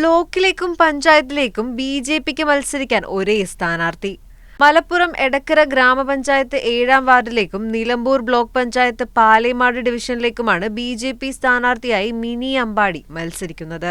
ബ്ലോക്കിലേക്കും പഞ്ചായത്തിലേക്കും B J പിക്ക് മത്സരിക്കാൻ ഒരേ സ്ഥാനാർത്ഥി. മലപ്പുറം എടക്കര ഗ്രാമപഞ്ചായത്ത് ഏഴാം വാർഡിലേക്കും നിലമ്പൂർ ബ്ലോക്ക് പഞ്ചായത്ത് പാലേമാട് ഡിവിഷനിലേക്കുമാണ് ബി ജെ പി സ്ഥാനാർത്ഥിയായി മിനി അമ്പാടി മത്സരിക്കുന്നത്.